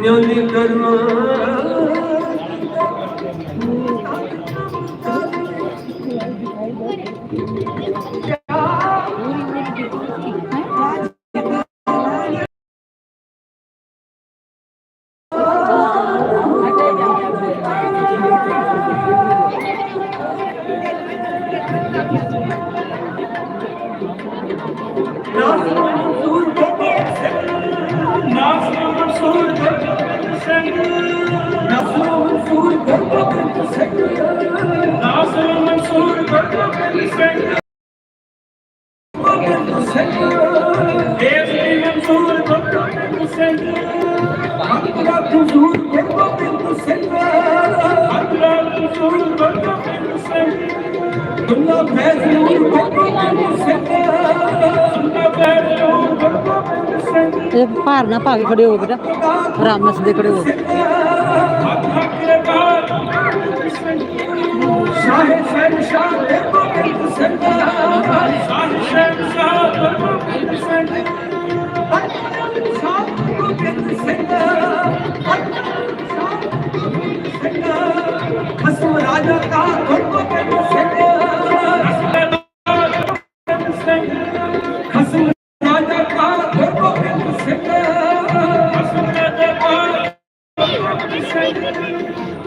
Nyoni karma Thank you. ਨਾਮ ਮਨਸੂਰ ਬੱਬਰ ਸਿੰਘ ਨਾਮ ਮਨਸੂਰ ਬੱਬਰ ਸਿੰਘ ਨਾਮ ਮਨਸੂਰ ਬੱਬਰ ਸਿੰਘ ਨਾਮ ਮਨਸੂਰ ਬੱਬਰ ਸਿੰਘ ਬੱਬਰ ਸਿੰਘ ਦੇਸ ਦੀ ਮਨਸੂਰ ਬੱਬਰ ਸਿੰਘ ਹੱਕਲਾ ਹਜ਼ੂਰ ਬੱਬਰ ਸਿੰਘ ਹੱਕਲਾ ਹਜ਼ੂਰ ਬੱਬਰ ਸਿੰਘ ਦੁੱਲਾ ਫੈਜ਼ੂਰ ਬੱਬਰ ਸਿੰਘ ਇਹ ਭਾਰ ਨਾ ਪਾ ਕੇ ਖੜੇ ਹੋ ਬੇਟਾ। ਆਰਾਮ ਨਾਲ ਸਿੱਧੇ ਖੜੇ ਹੋ। ਸ਼ਾਹ ਸ਼ਹਿਨਸ਼ਾਹ ਦੇ ਗੋਬਿੰਦ ਸਿੰਘ ਸ਼ਾਹ ਸ਼ਹਿਨਸ਼ਾਹ ਦੇ ਗੋਬਿੰਦ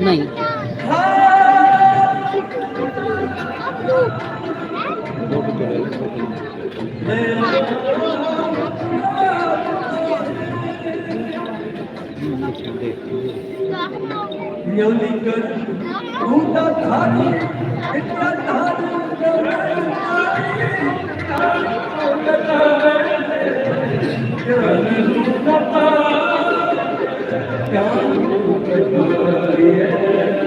नहीं Yeah.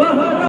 আল্লাহ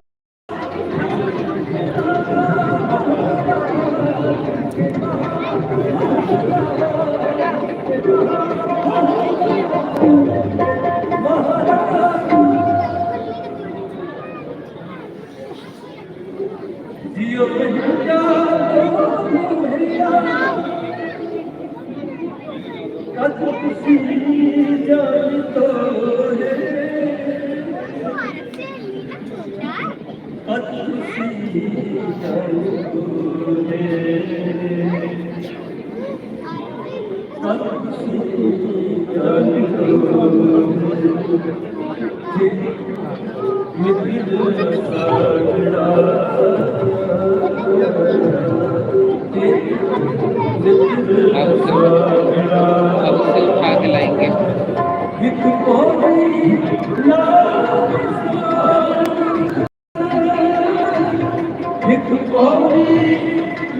ਇੱਕ ਕੋਰੀ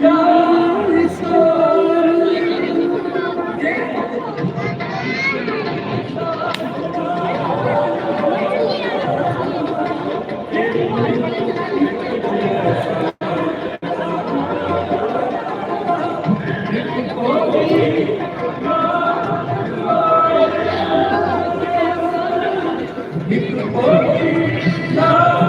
ਯਾਰ ਸੋ Love.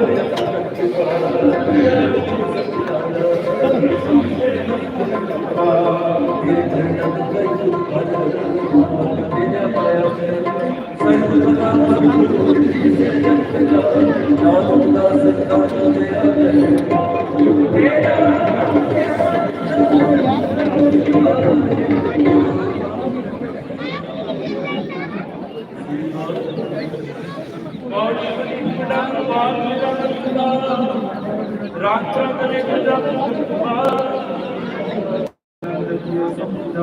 ਵੱਡਾ ਰਾਤ ਰਾਤ ਨੇ ਗੁਜ਼ਾਰ